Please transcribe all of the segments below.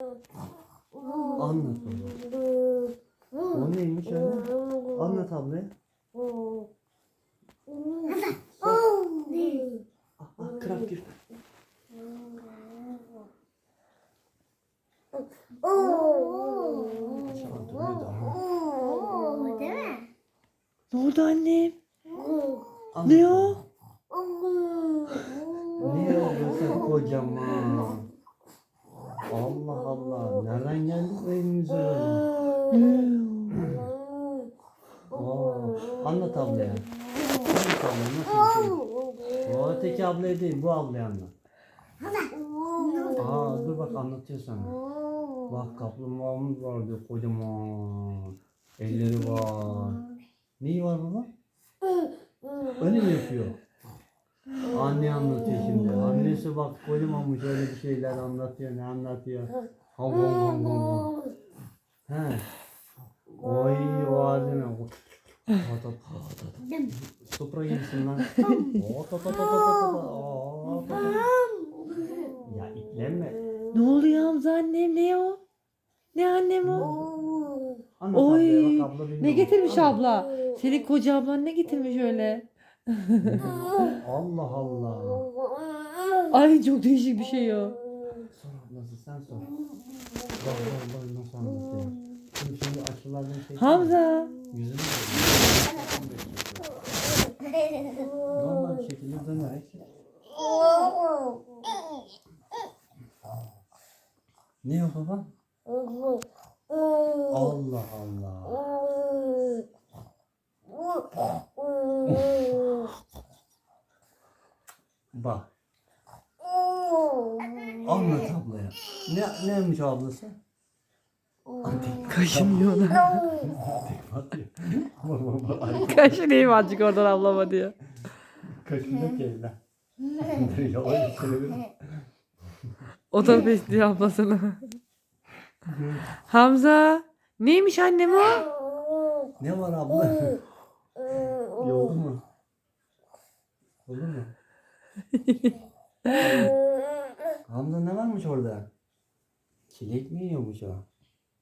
Anlat baba. O neymiş öyle? Anlat ablaya. Ah, ah kramp girdi. Ne oldu annem? Anlat Ne o? Ne oldu kocaman? Allah Allah. Nereden geldi bu evimize öyle? Oo, anlat ablaya. Anlat ablaya nasıl bir şey? O öteki ablaya değil bu ablaya anlat. Aa dur bak anlatıyor sana. Bak kaplumbağamız var diyor kocaman. Elleri var. Neyi var baba? Öyle mi yapıyor? Anne anlatıyor şimdi. Annesi bak kocamanmış öyle bir şeyler anlatıyor. Ne anlatıyor? Hav hav hav hav. He. Oy o ağzına. Supra gibisin lan. Ya itlenme. Ne oluyor Hamza annem? Ne o? Ne annem o? Anlat Oy. ablaya bak abla bilmiyor. Ne getirmiş abla? Senin koca ablan ne getirmiş öyle? Allah Allah. Ay çok değişik bir şey o. Sor ablası sen sor. Bak bak bak nasıl anlatıyor. Şimdi şimdi aşılardan şey. Hamza. Yüzünü Normal şekilde dönerek. Ne o baba? Allah Allah. Bak. Anlat ablaya. Ne neymiş ablası? Antek. Kaşınıyor ona. Bak bak bak. Ay, Kaşınayım azıcık oradan ablama diyor. Kaşınmak yerine. Yalan söyledim. O da besliyor ablasını. Hamza. Neymiş annem o? Ne var abla? Yoldu mu? Oldu mu? Hamza ne varmış orada? Çilek mi yiyormuş o?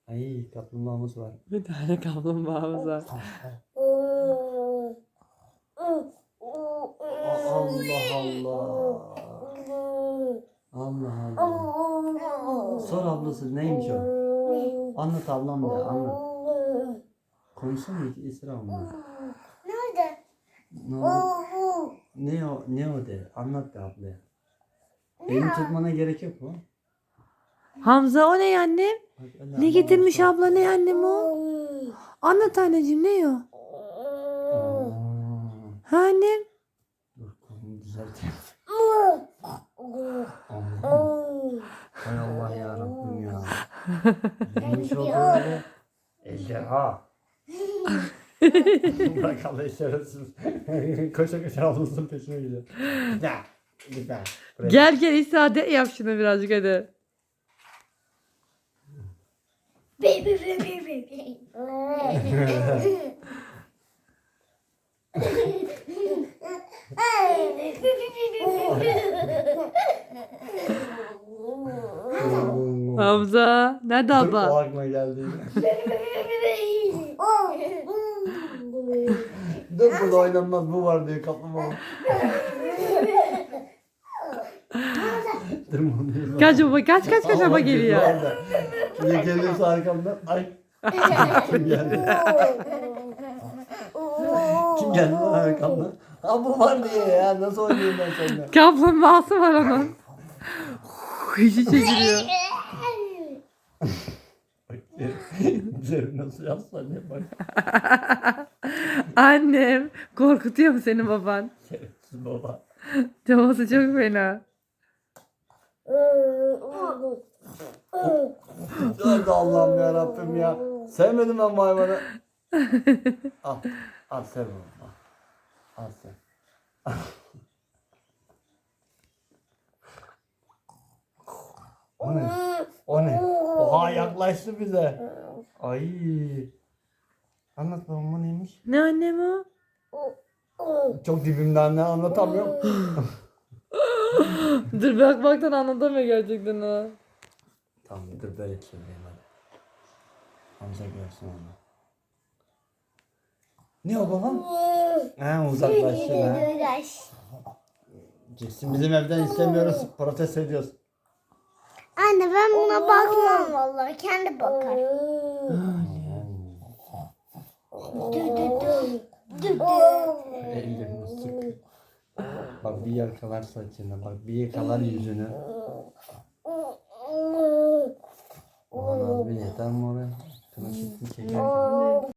Ay kaplumbağamız var. Bir tane kaplumbağamız var. Allah Allah. Allah Allah. Sor ablası neymiş o? Anlat ablam de anlat. Konuşsana Esra abla. Ne oldu? Ne o, ne o de? Anlat de ablaya. Elini tutmana gerek yok mu? Hamza o ne annem? Bak, Ne getirmiş sor. abla ne annem o? Anlat anneciğim ne o? Aa, Ha annem? Dur kolumu düzelteyim. Allah. Hay Allah ya Rabbim ya. Neymiş o böyle? Ejderha. Bırak Allah şerefsiz. koşa koşa ablasının peşine gidiyor. Gel. Gel. Buraya. Gel gel İsa'de yap şunu birazcık hadi. Baby baby baby. Hamza. Nerede Dur, o abla? aklıma geldi. Dur burada oynanmaz bu var diye kaplumbağa. Dur bunu diyor. Kaç baba kaç kaç kaç baba geliyor. Niye geliyorsa arkamdan? Ay. Kim geldi? Kim geldi lan arkamdan? Ha bu var diye ya. Nasıl oynayayım ben seninle? Kaplumbağası var onun. İçi çekiliyor. Üzerine nasıl yazsan ne bak. Annem korkutuyor mu senin baban? Şerefsiz baba. Babası çok fena. Hadi Allah'ım ya Rabbim ya. Sevmedim ben bu hayvanı. al. Al sev onu. Al. Al sev. o ne? O ne? Oha yaklaştı bize. Ay. Anlat babama neymiş? Ne annem o? Çok dibimden ne anlatamıyorum. Dur bakmaktan anlatamıyor gerçekten o. Tamam dur böyle çevireyim hadi. Hamza görsün onu. Ne o baba? Ha uzaklaştı ha. Jackson bizim evden istemiyoruz. Protesto ediyoruz. Anne ben buna bakmam vallahi kendi bakar. Ellerini sık. Bak bir yakalar saçını. Bak bir yakalar yüzünü. Aman abi yeter mi oraya? Tıraş ettin çekerken.